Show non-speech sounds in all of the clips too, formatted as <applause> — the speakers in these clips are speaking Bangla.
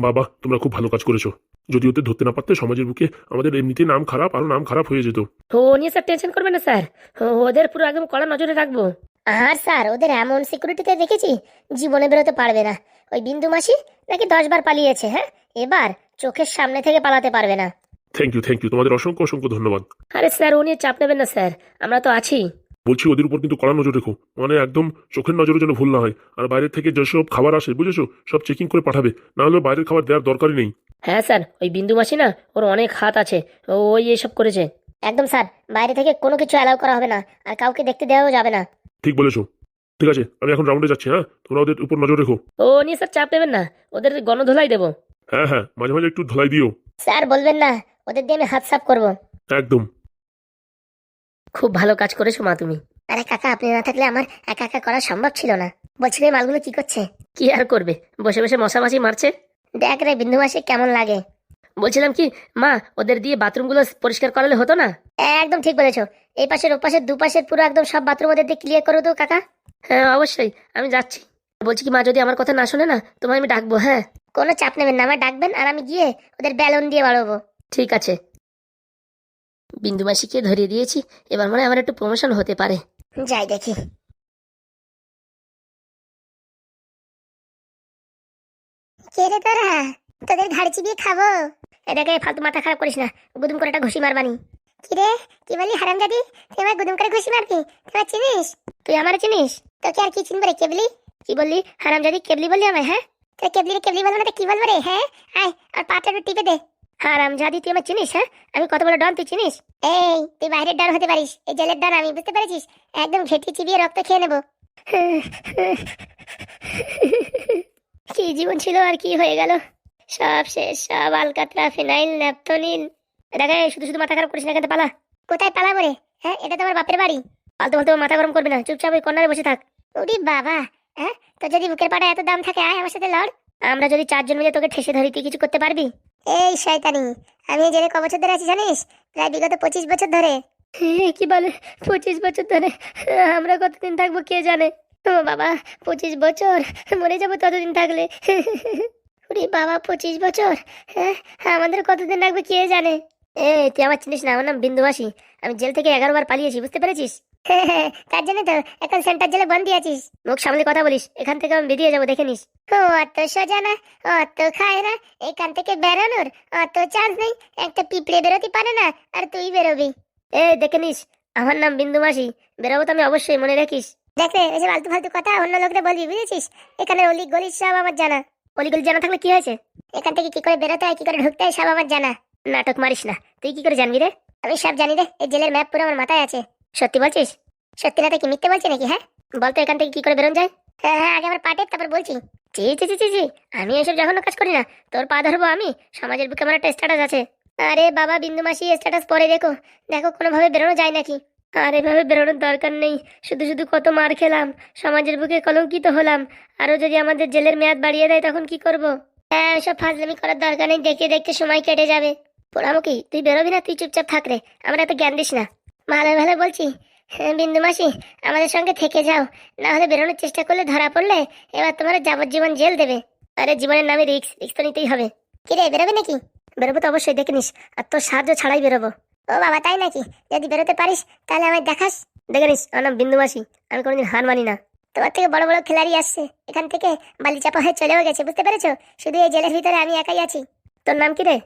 বাবা তোমরা খুব ভালো কাজ করেছ। যদি ওদের ধরতে না পারতে সমাজের বুকে আমাদের এমনিতেই নাম খারাপ আরও নাম খারাপ হয়ে যেত। ও নিয়ে স্যার টেনশন করবেন না স্যার। ও- ওদের পুরো একদম কড়া নজরে রাখব। আর স্যার ওদের এমন সিকিউরিটিতে দেখেছি জীবনে বেরোতে পারবে না। ওই বিন্দু মাসি নাকি দশ বার পালিয়েছে হ্যাঁ? এবার চোখের সামনে থেকে পালাতে পারবে না। থ্যাংক ইউ থ্যাংক ইউ তোমাদের অসংখ্য অসংখ্য ধন্যবাদ। আরে স্যার ও নিয়ে চাপ নেবেন না স্যার। আমরা তো আছি। বলছি ওদের উপর কিন্তু কড়া নজর রেখো। মানে একদম চোখের নজরে যেন ভুল না হয়। আর বাইরের থেকে যেসব খাবার আসে বুঝেছ? সব চেকিং করে পাঠাবে। না হলে বাইরের খাবার দেওয়ার দরকারই নেই। হ্যাঁ স্যার ওই বিন্দু মাসি না ওর অনেক হাত আছে। ও ওই এসব করেছে। একদম স্যার বাইরে থেকে কোনো কিছু অ্যালাউ করা হবে না। আর কাউকে দেখতে দেওয়াও যাবে না। ঠিক বলেছ। ঠিক আছে আমি এখন রাউন্ডে যাচ্ছি হ্যাঁ? তোমরা ওদের উপর নজর রেখো। ও নিয়ে স্যার চাপ নেবেন না। ওদের গণধোলাই দেবো। হ্যাঁ হ্যাঁ মাঝে মাঝে একটু ধলাই দিও। স্যার বলবেন না। ওদের দিয়ে আমি হাত সাফ করব। একদম। খুব ভালো কাজ করেছ মা তুমি। আরে কাকা আপনি না থাকলে আমার একা একা করা সম্ভব ছিল না। বলছি এই মালগুলো কি করছে? কি আর করবে? বসে বসে মশামাছি মারছে। দেখ রে বিন্দু মাসি কেমন লাগে। বলছিলাম কি মা ওদের দিয়ে বাথরুমগুলো পরিষ্কার করালে হতো না? একদম ঠিক বলেছ। এই পাশের ও পাশের দুপাশের পুরো একদম সব বাথরুম ওদের দিয়ে ক্লিয়ার করে তো কাকা। হ্যাঁ অবশ্যই আমি যাচ্ছি। বলছি কি মা যদি আমার কথা না শোনে না তোমায় আমি ডাকবো হ্যাঁ? কোনো চাপ নেবেন না আমার ডাকবেন আর আমি গিয়ে ওদের ব্যালন দিয়ে বাড়াবো। ঠিক আছে। বিন্দু মাসিকে ধরিয়ে দিয়েছি। এবার মনে হয় আমার একটু প্রমোশন হতে পারে। যাই দেখি। কে রে তোরা? তোদের ঘাড়ি চিবিয়ে খাব? এটাকে ফালতু মাথা খারাপ করিস না। গুদুম করে একটা ঘুষি মারবানি। কি রে? কি বলি হারাম জাদি? তুই আমার গুদুম করে ঘুষি মারবি? তুই চিনিস? তুই আমার চিনিস? তোকে আর কি চিনবে রে, কেবলি? কি বললি? হারাম জাদি, কেবলি বললি আমায় হ্যাঁ? তুই কেবলি রে, কেবলি বলব না তো কি বলব রে হ্যাঁ? আয়, আর পাটা টিপে দে। হারাম জাদি তুই আমার চিনিস হ্যাঁ? আমি কত বড় ডন তুই চিনিস? এই তুই বাইরের ডান হতে পারিস এই জেলের ডান আমি বুঝতে পেরেছিস? একদম ঘেটি চিবিয়ে রক্ত খেয়ে নেব। <laughs> কি জীবন ছিল আর কি হয়ে গেল? সব শেষ সব আলকাতরা ফিনাইল ন্যাপথনিল দেখে শুধু শুধু মাথা খারাপ করিস না কিন্তু পালা। কোথায় পালা রে? হ্যাঁ এটা তো আমার বাপের বাড়ি। ফালতু ফালতু মাথা গরম করবি না চুপচাপ ওই কর্নারে বসে থাক। ওরে বাবা হ্যাঁ? তো যদি বুকের পাটা এত দাম থাকে আয় আমার সাথে লড়। আমরা যদি চারজন মিলে তোকে ঠেসে ধরি তুই কিছু করতে পারবি? এই শয়তানি আমি এই জেলে ক বছর ধরে আছি জানিস? প্রায় বিগত পঁচিশ বছর ধরে। কি বলে? পঁচিশ বছর ধরে। আমরা কতদিন থাকব কে জানে? ও বাবা, পঁচিশ বছর। মরে যাব ততদিন থাকলে। ওরে বাবা, পঁচিশ বছর। হ্যাঁ আমাদের কতদিন লাগবে কে জানে? এ তুই আমার চিনিস না, আমার নাম বিন্দুবাসী। আমি জেল থেকে এগারো বার পালিয়েছি, বুঝতে পেরেছিস? তার জন্য তো এখন সেন্টার জেলে বন্দি আছিস। মুখ সামলে কথা বলিস এখান থেকে আমি বেরিয়ে যাব দেখে নিস। ও অত সোজা না অত খায় না এখান থেকে বেরোনোর অত চান্স নেই একটা পিঁপড়ে বেরোতে পারে না আর তুই বেরোবি। এ দেখে নিস আমার নাম বিন্দু মাসি বেরোবো তো আমি অবশ্যই মনে রাখিস। দেখ রে যে ফালতু ফালতু কথা অন্য লোকদের বলবি বুঝেছিস? এখানে অলি গলি সব আমার জানা। অলি গলি জানা থাকলে কি হয়েছে? এখান থেকে কি করে বেরোতে হয় কি করে ঢুকতে হয় সব আমার জানা। নাটক মারিস না তুই কি করে জানবি রে? আমি সব জানি রে এই জেলের ম্যাপ পুরো আমার মাথায় আছে। সত্যি বলছিস? সত্যি না কি মিথ্যে বলছি নাকি হ্যাঁ? বলতো এখান থেকে কি করে বেরোন যায়। হ্যাঁ হ্যাঁ আগে আমার পাটে তারপর বলছি। জি জি জি জি আমি এসব যখন কাজ করি না, তোর পা ধরবো আমি? সমাজের বুকে আমার একটা স্ট্যাটাস আছে। আরে বাবা, বিন্দু মাসি স্ট্যাটাস পরে দেখো। দেখো, কোনোভাবে বেরোনো যায় নাকি? আর এভাবে বেরোনোর দরকার নেই। শুধু শুধু কত মার খেলাম, সমাজের বুকে কলঙ্কিত হলাম। আরও যদি আমাদের জেলের মেয়াদ বাড়িয়ে দেয়, তখন কি করব? হ্যাঁ সব ফাজলামি করার দরকার নেই, দেখতে দেখতে সময় কেটে যাবে। পোড়ামুখী, তুই বেরোবি না, তুই চুপচাপ থাক রে। আমরা এত জ্ঞান দিস না। ভালো ভালো বলছি। হ্যাঁ বিন্দু মাসি, আমাদের সঙ্গে থেকে যাও। না হলে বেরোনোর চেষ্টা করলে ধরা পড়লে এবার তোমার যাবজ্জীবন জেল দেবে। আরে, জীবনের নামে রিক্স রিক্স তো নিতেই হবে। কি রে, বেরোবে নাকি? বেরোবো তো অবশ্যই, দেখে নিস। আর তোর সাহায্য ছাড়াই বেরোবো। ও বাবা, তাই নাকি? যদি বেরোতে পারিস, তাহলে আমায় দেখাস। দেখে নিস, আমার নাম বিন্দু মাসি। আমি কোনোদিন হার মানি না। তোমার থেকে বড় বড় খেলাড়ি আসছে। এখান থেকে বালি চাপা হয়ে চলেও গেছে, বুঝতে পেরেছ? শুধু এই জেলের ভিতরে আমি একাই আছি। তোর নাম কি রে?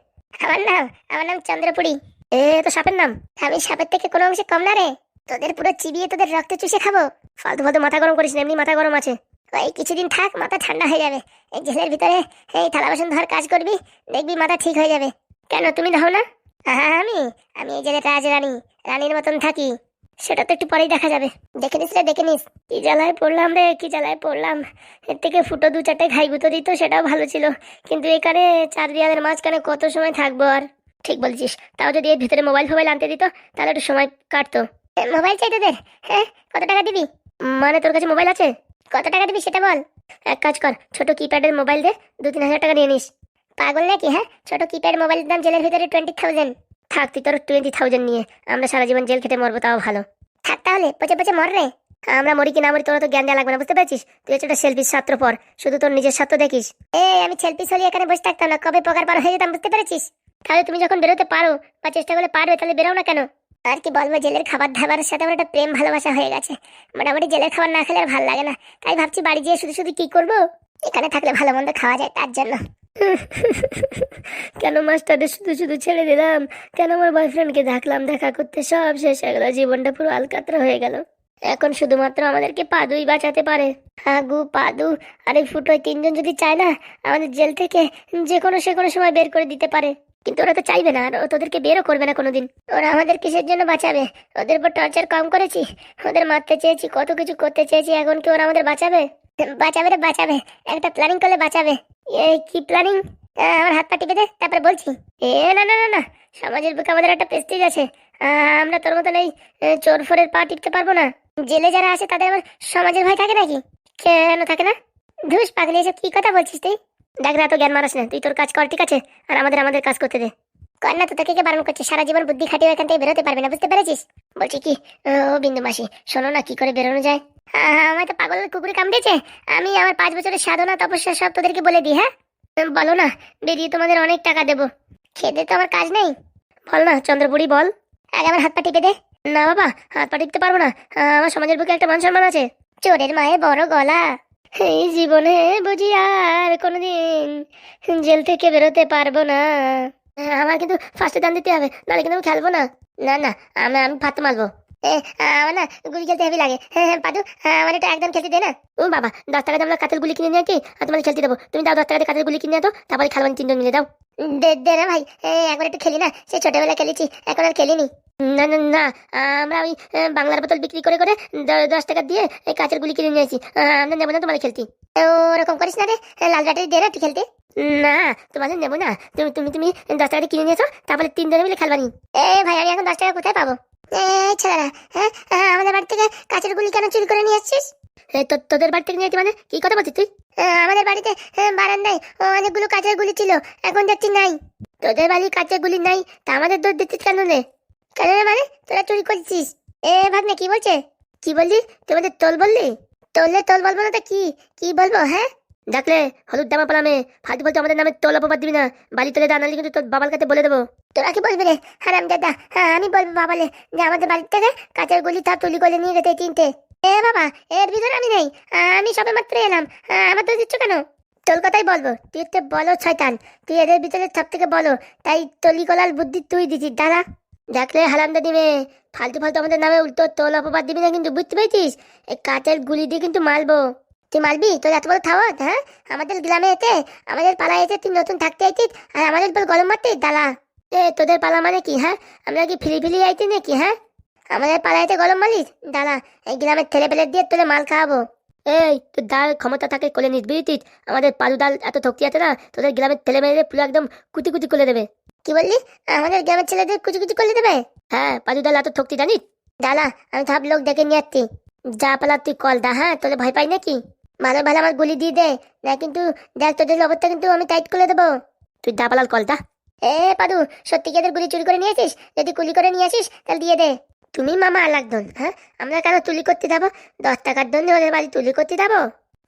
আমার নাম আমার নাম চন্দ্রপুরি। এ তো সাপের নাম। আমি সাপের থেকে কোনো অংশে কম না রে। তোদের পুরো চিবিয়ে তোদের রক্ত চুষে খাব। ফালতু ফালতু মাথা গরম করিস এমনি মাথা গরম আছে। ওই কিছুদিন থাক, মাথা ঠান্ডা হয়ে যাবে। এই জেলের ভিতরে এই থালা বাসন ধর কাজ করবি, দেখবি মাথা ঠিক হয়ে যাবে। কেন, তুমি ধাও না? হ্যাঁ আমি। আমি এই জেলে রাজ রানী, রানীর মতন থাকি। সেটা তো একটু পরেই দেখা যাবে। দেখে নিস রে, দেখে নিস। কি জ্বালায় পড়লাম রে, কি জ্বালায় পড়লাম। এর থেকে ফুটো দু চারটে খাই গুঁতো দিত, সেটাও ভালো ছিল। কিন্তু এখানে চার দেয়ালের মাঝখানে কত সময় থাকব আর? ঠিক বলছিস। তাও যদি এর ভিতরে মোবাইল ফোবাইল আনতে দিত, তাহলে একটু সময় কাটতো। মোবাইল চাই তোদের? হ্যাঁ? কত টাকা দিবি? মানে তোর কাছে মোবাইল আছে? কত টাকা দিবি সেটা বল। এক কাজ কর, ছোট কিপ্যাডের মোবাইল দে, দু, তিন হাজার টাকা নিয়ে নিস। পাগল নাকি হ্যাঁ? ছোট কিপ্যাড মোবাইলের দাম জেলের ভিতরে টোয়েন্টি থাউজেন্ড থাক, তুই তোর টোয়েন্টি থাউজেন্ড নিয়ে, আমরা সারা জীবন জেল খেটে মরবো, তাও ভালো। থাক তাহলে, পচে পচে মর রে। আমরা মরি কি না মরি, তোরা তো জ্ঞান দেওয়া লাগবে না, বুঝতে পেরেছিস? তুই হচ্ছে একটা সেলফিস ছাত্র পর, শুধু তোর নিজের স্বার্থ দেখিস। এই আমি সেলফিস হলে এখানে বসে থাকতাম না, কবে পকার পার হয়ে যেতাম, বুঝতে পেরেছিস? তাহলে তুমি যখন বেরোতে পারো বা চেষ্টা করলে পারবে তাহলে বেরোও না কেন? আর কি বলব জেলের খাবার দাবারের সাথে আমার একটা প্রেম ভালোবাসা হয়ে গেছে। মোটামুটি জেলের খাবার না খেলে আর ভালো লাগে না। তাই ভাবছি বাড়ি গিয়ে শুধু শুধু কি করব? এখানে থাকলে ভালো মন্দ খাওয়া যায় তার জন্য। <laughs> কেন মাস্টারদের শুধু শুধু ছেড়ে দিলাম? কেন আমার বয়ফ্রেন্ডকে দেখলাম? দেখা করতে সব শেষ হয়ে গেল। জীবনটা পুরো আলকাতরা হয়ে গেল। এখন শুধুমাত্র আমাদেরকে পাদুই বাঁচাতে পারে। হাগু পাদু আর এই ফুটোয় তিনজন যদি চায় না আমাদের জেল থেকে যে কোনো সে কোনো সময় বের করে দিতে পারে। কিন্তু ওরা তো চাইবে না, আর তোদেরকে বেরও করবে না কোনোদিন। ওরা আমাদের কিসের জন্য বাঁচাবে? ওদের উপর টর্চার কম করেছি? ওদের মারতে চেয়েছি, কত কিছু করতে চেয়েছি, এখন কি ওরা আমাদের বাঁচাবে? বাঁচাবে রে, বাঁচাবে। একটা প্ল্যানিং করলে বাঁচাবে। এ, কি প্ল্যানিং আমার হাত পা টিপে দে, তারপরে বলছি। এ, না না না না, সমাজের বুকে আমাদের একটা পেস্টিজ আছে। আমরা তোর মতন এই চোর ফোরের পা টিপতে পারব না। জেলে যারা আছে তাদের আবার সমাজের ভয় থাকে নাকি? কেন থাকে না? ধুস পাগলি, এসব কি কথা বলছিস তুই? দেখ না তো জ্ঞান মারাস না তুই তোর কাজ কর ঠিক আছে? আর আমাদের আমাদের কাজ করতে দে। না তো তোকে কে বারণ করছে? সারা জীবন বুদ্ধি খাটিয়ে এখান থেকে বেরোতে পারবে না বুঝতে পেরেছিস? বলছি কি ও বিন্দু মাসি শোনো না কি করে বেরোনো যায়? আহ, আমায় তো পাগল কুকুরে কামড়েছে। আমি আমার পাঁচ বছরের সাধনা তপস্যা সব তোদেরকে বলে দিই হ্যাঁ? বলো না বেরিয়ে তোমাদের অনেক টাকা দেবো। খেতে তো আমার কাজ নেই। বল না চন্দ্রপুরি বল। আগে আমার হাত পা টিপে দে। না বাবা হাত পা টিপতে পারব না। আমার সমাজের বুকে একটা মান সম্মান আছে। চোরের মায়ে বড় গলা। এই জীবনে বুঝি আর কোনোদিন জেল থেকে বেরোতে পারব না। আমার কিন্তু ফার্স্টে দান দিতে হবে নাহলে কিন্তু আমি খেলব না। না না আমি আমি ভাত মারবো। আমার না গুলি খেলতে হেভি লাগে। হ্যাঁ হ্যাঁ পাদু আহ, আমার একটু একদম খেলতে দে না। ও বাবা দশ টাকা আমরা কাঁচের গুলি কিনে নিয়ে আর তোমাদের খেলতে দেবো। তুমি দাও দশ টাকা দিয়ে কাঁচের গুলি কিনে আনো তারপরে খেলবানি তিনজন মিলে দাও। দে দে না ভাই একবার একটু খেলি না সে ছোটবেলা খেলেছি এখন আর খেলিনি। না না না, আমরা ওই বাংলার বোতল বিক্রি করে করে দশ টাকা দিয়ে এই কাঁচের গুলি কিনে নিয়েছি আমরা নেব না তোমাদের খেলতে। ওরকম করিস না রে লাল ব্যাটারি দে না তুই খেলতে। না, তোমাদের নেব না। তুমি তুমি তুমি দশ টাকা দিয়ে কিনে নিয়েছো তারপরে তিনজনে মিলে খেলবানি। এ, ভাই, আমি এখন দশ টাকা কোথায় পাবো? এই ছেলেরা হ্যাঁ আমাদের বাড়ি থেকে কাঁচের গুলি কেন চুরি করে নিয়ে আসছিস? তোদের বাড়ি থেকে নিয়েছি মানে? কি কথা বলছিস তুই? আমাদের বাড়িতে বারান্দায় অনেকগুলো কাঁচের গুলি ছিল, এখন দেখছি নাই। তোদের বাড়ি কাঁচের গুলি নাই, তা আমাদের দোষ দিচ্ছিস কেন রে? কেন মানে তোরা চুরি করছিস? এ ভাগ্নে কি বলছে? কি বললি? তোমাদের তোল বললি? তোললে তোল বলব না তো কি? কি বলব হ্যাঁ? দেখলে হলুদ জামা পালামে ফালতু বলতে আমাদের নামে তোল অপবাদ দিবি না। বালি তোলে দানালি কিন্তু তোর বাবার কাছে বলে দেবো। তোরা কি বলবি রে? হারাম দাদা হ্যাঁ আমি বলব বাবালে। যে আমাদের বাড়ির থেকে কাঁচের গুলি তা তুলি করে নিয়ে গেছে তিনটে। এ বাবা এর ভিতরে আমি নেই। আমি সবে মাত্র এলাম। আহ, আমার তো দিচ্ছ কেন? তোর কথাই বলব। তুই একটা বলো শয়তান। তুই এদের ভিতরে সব থেকে বলো। তাই তলি গলার বুদ্ধি তুই দিছিস। দাদা দেখলে হারামদা দিবে। ফালতু ফালতু আমাদের নামে উল্টো তোল অপবাদ দিবি না কিন্তু, বুঝতে পেরেছিস? এই কাঁচের গুলি দিয়ে কিন্তু মারবো। তুই মারবি? তোর এত বড় থাওয়াত হ্যাঁ? আমাদের গ্রামে এতে আমাদের পালা এসে তুই নতুন থাকতে আইতিস আর আমাদের উপর গরম মারতে দালা। এ, তোদের পালা মানে কি হ্যাঁ? আমরা কি ফিরি ফিরি আইতি নাকি হ্যাঁ? আমাদের পাড়াইতে গরম মালিস দাদা এই গ্রামের ছেলে পেলে দিয়ে তোলে মাল খাওয়াবো। এই, তোর দাল ক্ষমতা থাকে কোলে নিস বুঝিস আমাদের পালু ডাল এত থক্তি আছে না, তোদের গ্রামের ছেলে মেয়েদের পুরো একদম কুটি কুটি করে দেবে। কি বললি? আমাদের গ্রামের ছেলেদের কুচি কুচি করে দেবে? হ্যাঁ পালু দালা তো থক্তি জানিস? দাদা আমি সব লোক ডেকে নিয়ে আসছি। যা পালা তুই কল দা হ্যাঁ? তোদের ভয় পাই নাকি? ভালো ভালো আমার গুলি দিয়ে দে। না, কিন্তু দেখ, তোদের অবস্থা কিন্তু আমি টাইট করে দেবো। তুই দা পালাল কলটা এ, পাদু, সত্যি কি গুলি চুরি করে নিয়েছিস? যদি গুলি করে নিয়ে আসিস, তাহলে দিয়ে দে। তুমি মামা আলাকদন হ্যাঁ? আমরা কেন তুলি করতে যাব? দশ টাকার জন্য ওদের বাড়ি তুলি করতে যাব?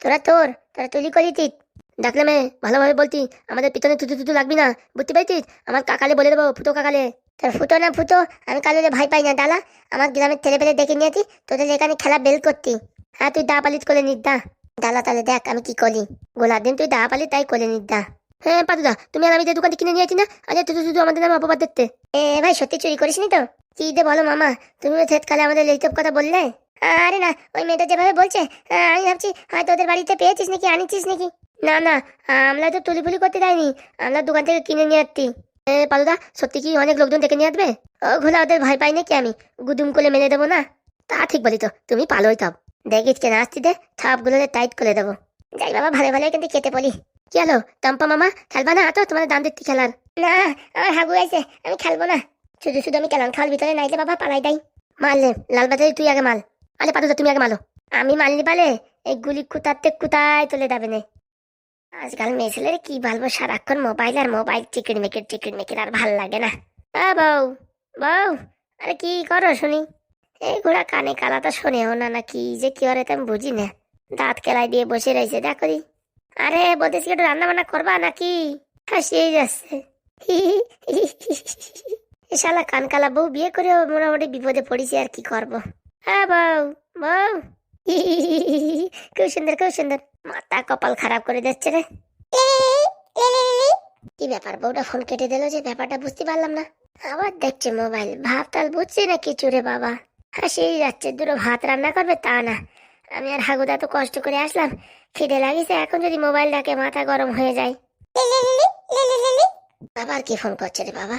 তোরা তোর, তোরা তুলি করিতিস। ডাকলে মেয়ে, ভালোভাবে বলতি, আমাদের পিছনে থুতু তুতু লাগবি না, বুঝতে পেরেছিস? আমার কাকালে বলে দেবো, ফুটো কাকালে। তোর ফুটো না ফুটো, আমি কালোরে ভাই পাই না ডালা আমার গ্রামের ছেলে পেলে দেখে নিয়েছি, তোদের এখানে খেলা বেল করতি। হ্যাঁ তুই দা পালিত করে নিস, দা। ডালা তাহলে দেখ, আমি কি করি। গোলার দিন, তুই দা পালি তাই করে নিস, দা। হ্যাঁ পাতুদা তুমি আর আমি যে দোকান থেকে কিনে নিয়েছি না, আজ তুই শুধু আমাদের নামে অপবাদ দেখতে এ, ভাই, সত্যি চুরি করিসনি তো? কি দে বলো মামা তুমি থেত কালে আমাদের এইসব কথা বললে? আরে না, ওই মেয়েটা যেভাবে বলছে আমি ভাবছি, হয়তো ওদের বাড়িতে পেয়েছিস নাকি, আনিছিস নাকি? না না, আমরা তো তুলি ফুলি করতে দেয়নি আমরা দোকান থেকে কিনে নিয়ে আসছি এ, পালুদা, সত্যি কি অনেক লোকজন দেখে নিয়ে আসবে? ও ঘোলা ওদের ভয় পাই নাকি আমি? গুদুম করে মেলে দেবো না? তা ঠিক বলি তো, তুমি পালোই থাপ দেখিস কেন আসছি দে থাপগুলো টাইট করে দেবো। যাই বাবা, ভালো ভালো কিন্তু খেতে বলি। কি হলো, টম্পা মামা, খেলবা না? তো তোমার দাম দিচ্ছি খেলার। না, আমার হাগু আছে, আমি খেলব না। শুধু শুধু আমি কেলান খাওয়ার ভিতরে নাইলে বাবা, পালাই দেয় মারলে লাল বাজারে তুই আগে মাল। আলে পাতো তুমি আগে মালো। আমি মারলি পালে এই গুলি কুতাতে কুতায় চলে যাবে না। আজকাল মেয়ে ছেলের কি বলব সারাক্ষণ মোবাইল আর মোবাইল টিকিট মেকের চিকেন মেকের আর ভালো লাগে না। আ, বউ বউ, আরে কি করো শুনি? এই ঘোড়া কানে কালা তো শোনেও না না কি যে কি তো আমি বুঝি না। দাঁত কেলাই দিয়ে বসে রয়েছে, দেখো দি। আরে বলতেছি একটু রান্না বান্না করবা নাকি? হাসিয়ে যাচ্ছে। শালা কানকালা বউ, বিয়ে করে মোটামুটি বিপদে পড়েছি আর কি করব। হ্যাঁ বউ বউ <laughs> খুব সুন্দর খুব সুন্দর। মাথা কপাল খারাপ করে দিচ্ছে রে। কি ব্যাপার, বউটা ফোন কেটে দিল যে ব্যাপারটা বুঝতে পারলাম না। আবার দেখছে মোবাইল ভাব তাল বুঝছি না কিছু রে বাবা। হাসিয়ে যাচ্ছে, দুটো ভাত রান্না করবে তা না। আমি আর হাগুদা তো কষ্ট করে আসলাম। খিদে লাগিছে, এখন যদি মোবাইল ডাকে মাথা গরম হয়ে যায়। আবার কি ফোন করছে রে বাবা।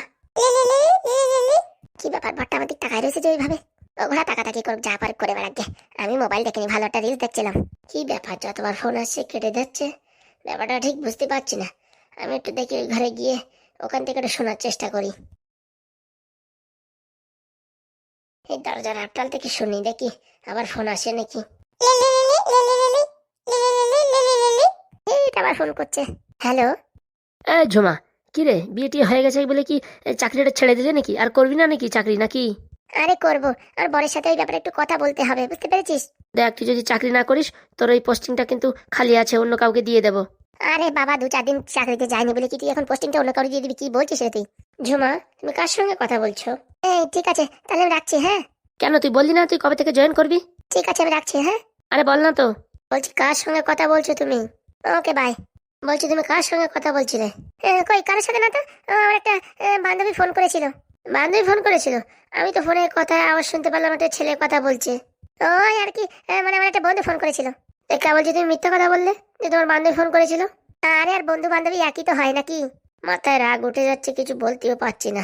কি ব্যাপার ভট্টা আমার টাকায় রয়েছে যে ওইভাবে? ও ঘোড়া টাকাটা কি করুক, যা পার করে বেড়াকে আমি মোবাইল দেখিনি ভালো একটা রিলস দেখছিলাম। কি ব্যাপার যতবার ফোন আসছে, কেটে যাচ্ছে? ব্যাপারটা ঠিক বুঝতে পারছি না। আমি একটু দেখি ওই ঘরে গিয়ে ওখান থেকে একটু শোনার চেষ্টা করি। এই দরজার আপটাল থেকে শুনি, দেখি আবার ফোন আসে নাকি। আবার ফোন করছে। হ্যালো? এই ঝুমা কি রে বিয়ে হয়ে গেছে বলে কি চাকরিটা ছেড়ে দিলে নাকি? আর করবি না নাকি চাকরি, নাকি? আরে করব। আর বরের সাথে এই ব্যাপারে একটু কথা বলতে হবে বুঝতে পেরেছিস? দেখ তুই যদি চাকরি না করিস তোর ওই পোস্টিংটা কিন্তু খালি আছে অন্য কাউকে দিয়ে দেবো। আরে বাবা দু চার দিন চাকরিতে যায়নি বলে কি তুই এখন পোস্টিংটা অন্য কাউকে দিয়ে দিবি? কি বলছিস রে তুই? ঝুমা তুমি কার সঙ্গে কথা বলছো? এই ঠিক আছে তাহলে আমি রাখছি হ্যাঁ? কেন তুই বললি না তুই কবে থেকে জয়েন করবি? ঠিক আছে আমি রাখছি হ্যাঁ? আরে বল না তো। বলছি কার সঙ্গে কথা বলছো তুমি? ওকে বাই বলছি তুমি কার সঙ্গে কথা বলছিলে? হ্যাঁ, কই কারোর সাথে না তো? আমার একটা বান্ধবী ফোন করেছিল। বান্ধবী ফোন করেছিল। আমি তো ফোনে কথা, আওয়াজ শুনতে পারলাম একটা ছেলে কথা বলছে। ওই আর কি মানে আমার একটা বন্ধু ফোন করেছিল। কে বলছি তুমি মিথ্যা কথা বললে, যে তোমার বান্ধবী ফোন করেছিল? আরে আর বন্ধু বান্ধবী একই তো হয় নাকি? মাথায় রাগ উঠে যাচ্ছে, কিছু বলতেও পারছি না।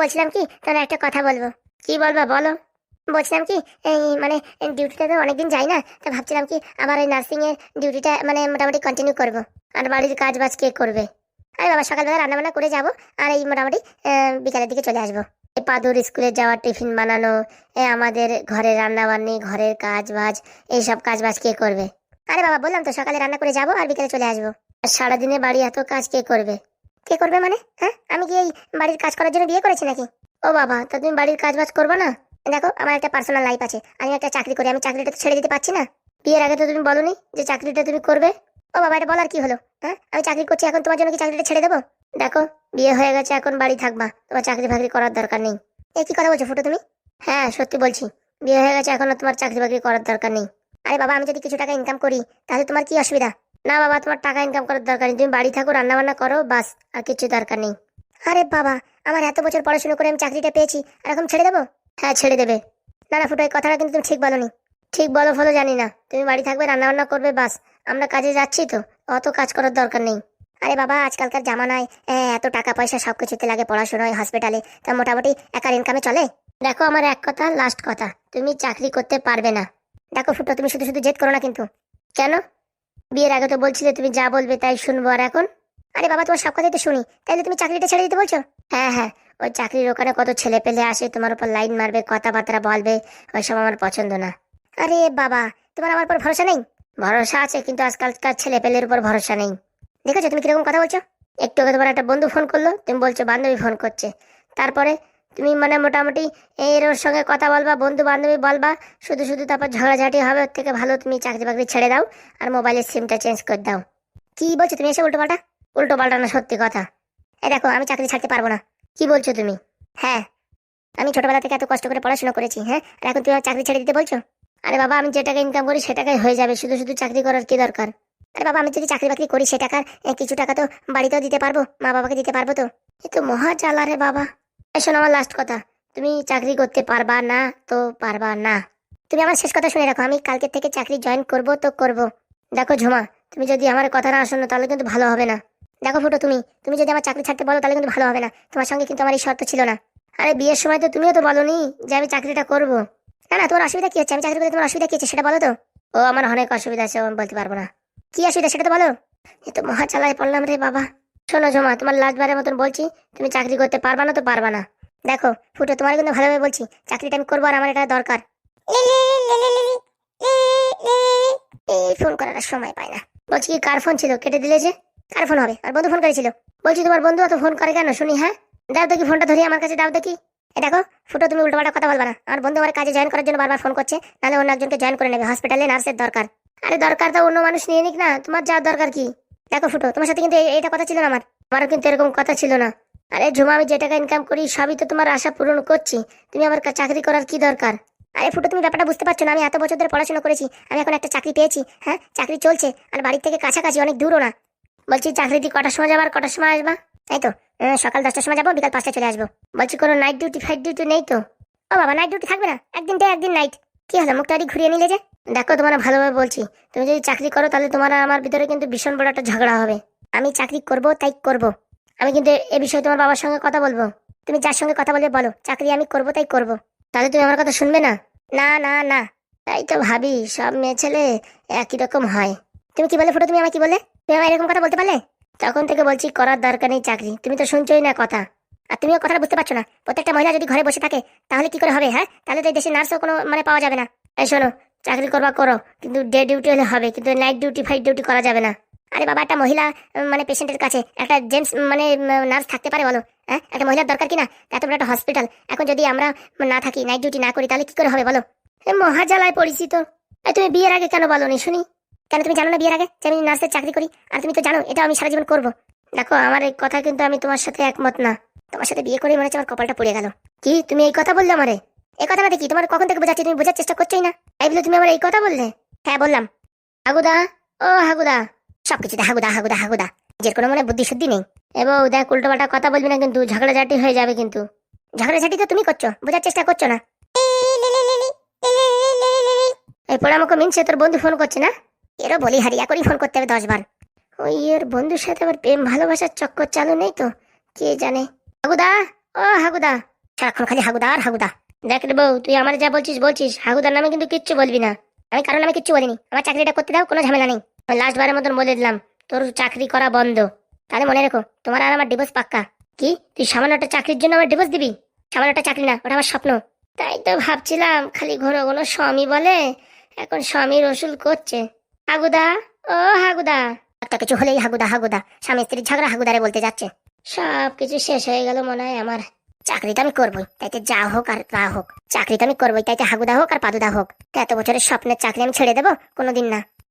বলছিলাম কি, তাহলে একটা কথা বলব। কি বলবা বলো? বলছিলাম কি এই মানে ডিউটিটা তো অনেকদিন যাই না, তো ভাবছিলাম কি, আবার ওই নার্সিং এর ডিউটিটা মানে মোটামুটি কন্টিনিউ করব। আর বাড়ির কাজ বাজ কে করবে? আরে বাবা, সকালবেলা রান্না বান্না করে যাব, আর এই মোটামুটি বিকালের দিকে চলে আসব। এই পাদুর স্কুলে যাওয়ার টিফিন বানানো আমাদের ঘরে রান্না বান্নি ঘরের কাজ বাজ এইসব কাজ বাজ কে করবে? আরে বাবা, বললাম তো সকালে রান্না করে যাব আর বিকালে চলে আসব। আর সারাদিনে বাড়ি এত কাজ কে করবে? কে করবে মানে? হ্যাঁ আমি কি এই বাড়ির কাজ করার জন্য বিয়ে করেছি নাকি? ও বাবা, তা তুমি বাড়ির কাজ বাজ করব না? দেখো, আমার একটা পার্সোনাল লাইফ আছে, আমি একটা চাকরি করি, আমি চাকরিটা তো ছেড়ে দিতে পারছি না। বিয়ের আগে তো তুমি বলনি যে চাকরিটা তুমি করবে? ও বাবা, এটা বলার কি হলো? হ্যাঁ? আমি চাকরি করছি, এখন তোমার জন্য কি চাকরিটা ছেড়ে দেবো? দেখো, বিয়ে হয়ে গেছে, এখন বাড়ি থাকবা। তোমার চাকরি বাকরি করার দরকার নেই। এ, কি কথা বলছো ফুটো তুমি? হ্যাঁ সত্যি বলছি। বিয়ে হয়ে গেছে, এখন তোমার চাকরি বাকরি করার দরকার নেই। আরে বাবা, আমি যদি কিছু টাকা ইনকাম করি, তাহলে তোমার কি অসুবিধা? না বাবা, তোমার টাকা ইনকাম করার দরকার নেই। তুমি বাড়ি থাকো রান্না বান্না করো, বাস, আর কিছু দরকার নেই। আরে বাবা, আমার এত বছর পড়াশোনা করে আমি চাকরিটা পেয়েছি, আর এখন ছেড়ে দেবো? হ্যাঁ ছেড়ে দেবে। না না ফুটো, এই কথাটা কিন্তু তুমি ঠিক বলনি। ঠিক বলো ফলো জানি না। তুমি বাড়ি থাকবে রান্না বান্না করবে, বাস। আমরা কাজে যাচ্ছি তো, অত কাজ করার দরকার নেই। আরে বাবা, আজকালকার জামানায় এত টাকা পয়সা সব কিছুতে লাগে পড়াশোনায় হসপিটালে তা মোটামুটি একার ইনকামে চলে? দেখো আমার এক কথা লাস্ট কথা। তুমি চাকরি করতে পারবে না। দেখো ফুটো, তুমি শুধু শুধু জেদ করো না কিন্তু। কেন? বিয়ের আগে তো বলছিলে তুমি যা বলবে তাই শুনব আর এখন? আরে বাবা, তোমার সব কথাই তো শুনি। তাইলে তুমি চাকরিটা ছেড়ে দিতে বলছো? হ্যাঁ হ্যাঁ। ওই চাকরির ওখানে কত ছেলে পেলে আসে, তোমার উপর লাইন মারবে, কথাবার্তা বলবে, ওইসব আমার পছন্দ না। আরে বাবা, তোমার আমার উপর ভরসা নেই? ভরসা আছে, কিন্তু আজকালকার ছেলে পেলের উপর ভরসা নেই। দেখেছ, তুমি কীরকম কথা বলছো? একটু আগে তোমার একটা বন্ধু ফোন করল, তুমি বলছো, বান্ধবী ফোন করছে। তারপরে তুমি মানে মোটামুটি এর ওর সঙ্গে কথা বলবা, বন্ধু বান্ধবী বলবা, শুধু শুধু তারপর ঝগড়াঝাটি হবে, ওর থেকে ভালো তুমি চাকরি বাকরি ছেড়ে দাও, আর মোবাইলের সিমটা চেঞ্জ করে দাও। কি বলছো তুমি এসে উল্টো পাল্টা উল্টো পাল্টা না, সত্যি কথা। এই দেখো, আমি চাকরি ছাড়তে পারব না। কি বলছো তুমি? হ্যাঁ আমি ছোটবেলা থেকে এত কষ্ট করে পড়াশোনা করেছি হ্যাঁ? আর এখন তুমি চাকরি ছেড়ে দিতে বলছো? আরে বাবা, আমি যে টাকা ইনকাম করি সে টাকায় হয়ে যাবে। শুধু শুধু চাকরি করার কি দরকার? আরে বাবা, আমি যদি চাকরি বাকরি করি সে টাকার কিছু টাকা তো বাড়িতেও দিতে পারব, মা বাবাকে দিতে পারব তো? এ তো মহা জ্বালা রে বাবা। শোনো আমার লাস্ট কথা। তুমি চাকরি করতে পারবা না তো পারবা না। তুমি আমার শেষ কথা শুনে রাখো। আমি কালকে থেকে চাকরি জয়েন করব তো করব। দেখো ঝুমা, তুমি যদি আমার কথা না শোনো তাহলে কিন্তু ভালো হবে না। দেখো ফুটো, তুমি তুমি যদি আমার চাকরি ছাড়তে বলো তাহলে কিন্তু ভালো হবে না। তোমার সঙ্গে কিন্তু আমার এই শর্ত ছিল না। আরে বিয়ের সময় তো তুমিও তো বলনি যে আমি চাকরিটা করব। না না তোমার অসুবিধা কি হচ্ছে আমি চাকরি করতে তোমার অসুবিধা কি হচ্ছে সেটা বলো তো ও আমার অনেক অসুবিধা আছে আমি বলতে পারব না কি অসুবিধা সেটা তো বলো এ তো মহা চালায় পড়লাম রে বাবা শোনো জমা তোমার লাস্টবারের মতন বলছি তুমি চাকরি করতে পারবা না তো পারবা না দেখো ফুটো তোমার কিন্তু ভালোভাবে বলছি চাকরিটা আমি করব আর আমার এটা দরকার এই ফোন করার সময় পাই না বলছি কি কার ফোন ছিল কেটে দিলে যে কার ফোন হবে আর বন্ধু ফোন করেছিল বলছি তোমার বন্ধু অত ফোন করে কেন শুনি হ্যাঁ দাও দেখি ফোনটা ধরি আমার কাছে দাও দেখি এ দেখো, ফুটো, তুমি উল্টোপাল্টা কথা বলবা না। আমার বন্ধু আমার কাজে জয়েন করার জন্য বারবার ফোন করছে, নাহলে অন্য একজনকে জয়েন করে নেবে। হসপিটালে নার্সের দরকার। আরে দরকার তো অন্য মানুষ নিয়ে নিক না, তোমার যাওয়ার দরকার কি? দেখো ফুটো, তোমার সাথে কিন্তু এ- এটা কথা ছিল না আমার। আমারও কিন্তু এরকম কথা ছিল না। আরে ঝুমা, আমি যে টাকা ইনকাম করি, সবই তো তোমার আশা পূরণ করছি। তুমি আমার চাকরি করার কি দরকার? আরে ফুটো, তুমি ব্যাপারটা বুঝতে পারছ না, আমি এত বছর ধরে পড়াশোনা করেছি, আমি এখন একটা চাকরি পেয়েছি হ্যাঁ? চাকরি চলছে, আর বাড়ির থেকে কাছাকাছি, অনেক দূরও না। বলছি চাকরি দিয়ে কটার সময় যাবার কটার সময় আসবা? তাই তো সকাল দশটার সময় যাব, বিকাল পাঁচটায় চলে আসব। বলছি, কোনো নাইট ডিউটি ফাইট ডিউটি নেই তো? ও বাবা নাইট ডিউটি থাকবে না? একদিন ডে একদিন নাইট কি হলো, মুখটা ঘুরিয়ে নিলে যে? দেখো, তোমার ভালোভাবে বলছি। তুমি যদি চাকরি করো, তাহলে তোমার আমার ভিতরে কিন্তু ভীষণ বড় একটা ঝগড়া হবে। আমি চাকরি করব, তাই করব। আমি কিন্তু এ বিষয়ে তোমার বাবার সঙ্গে কথা বলব। তুমি যার সঙ্গে কথা বলবে, বলো। চাকরি আমি করব, তাই করব। তাহলে তুমি আমার কথা শুনবে না? না না না। তাই তো ভাবি, সব মেয়ে ছেলে একই রকম হয়। তুমি কি বলে ফুটো? তুমি আমাকে কি বলে? তুমি আমার এরকম কথা বলতে পারলে? তখন থেকে বলছি, করার দরকার নেই চাকরি। তুমি তো শুনছোই না কথা। আর তুমিও কথাটা বুঝতে পারছ না। প্রত্যেকটা মহিলা যদি ঘরে বসে থাকে, তাহলে কি করে হবে হ্যাঁ? তাহলে তো দেশে নার্সও কোনো মানে পাওয়া যাবে না। এই শোনো, চাকরি করবা করো, কিন্তু ডে ডিউটি হলে হবে, কিন্তু নাইট ডিউটি, ফাইট ডিউটি করা যাবে না। আরে বাবা, একটা মহিলা মানে পেশেন্টের কাছে, একটা জেন্টস মানে নার্স থাকতে পারে বলো হ্যাঁ? একটা মহিলার দরকার কি না? এত বড় একটা হসপিটাল। এখন যদি আমরা না থাকি, নাইট ডিউটি না করি, তাহলে কি করে হবে বলো? মহাজালায় পরিচিত। তুমি বিয়ের আগে কেন বলো নি শুনি। কেন তুমি জানো না বিয়ের আগে যে আমি নার্সের চাকরি করি? আর তুমি তো জানো এটা আমি সারা জীবন করব। দেখো, আমার এই কথা কিন্তু আমি তোমার সাথে একমত না। তোমার সাথে বিয়ে করে মনে হচ্ছে আমার কপালটা পড়ে গেল। কি, তুমি এই কথা বললে আমারে? এই কথাটা কি? তোমার কখন থেকে বোঝাচ্ছি, তুমি বোঝার চেষ্টা করছোই না। এই বলে তুমি আমার এই কথা বললে? হ্যাঁ বললাম। হাগুদা, ও হাগুদা। সবকিছুতে হাগুদা হাগুদা হাগুদা। নিজের কোনো মনে বুদ্ধি শুদ্ধি নেই। এবং দেখ উল্টো পাল্টা কথা বলবি না কিন্তু, ঝগড়াঝাটি হয়ে যাবে কিন্তু। ঝগড়াঝাটি তো তুমি করছ, বোঝার চেষ্টা করছ না। এই আমাকে মিনছে, তোর বন্ধু ফোন করছে না? এরও বলি হারিয়া করেই ফোন করতে হবে দশবার। ওই এর বন্ধুর সাথে আবার প্রেম ভালোবাসার চক্কর চালু নেই তো, কে জানে? হাগুদা, ও হাগুদা। সারাক্ষণ খালি হাগুদা আর হাগুদা। দেখ রে বউ, তুই আমার যা বলছিস বলছিস, হাগুদার নামে কিন্তু কিচ্ছু বলবি না। আমি কারণ নামে কিচ্ছু বলিনি, আমার চাকরিটা করতে দাও, কোনো ঝামেলা নেই। আমি লাস্ট বারের মতন বলে দিলাম, তোর চাকরি করা বন্ধ। তাহলে মনে রেখো, তোমার আর আমার ডিভোর্স পাক্কা। কি? তুই সামান্য একটা চাকরির জন্য আমার ডিভোর্স দিবি? সামান্য একটা চাকরি না, ওটা আমার স্বপ্ন। তাই তো ভাবছিলাম, খালি ঘন ঘন স্বামী বলে, এখন স্বামী রসুল করছে। হাগুদা, ও হাগুদা। একটা কিছু হলেই হাগুদা হাগুদা। স্বামী স্ত্রীর ঝগড়া হাগুদারে বলতে যাচ্ছে। সব কিছু শেষ হয়ে গেল মনে হয় আমার। চাকরিটা আমি করবোই, তাইতে যা হোক আর তা হোক। চাকরিটা আমি করবোই, তাইতে হাগুদা হোক আর পাদুদা হোক। এত বছরের স্বপ্নের চাকরি আমি ছেড়ে দেবো, কোনোদিন না।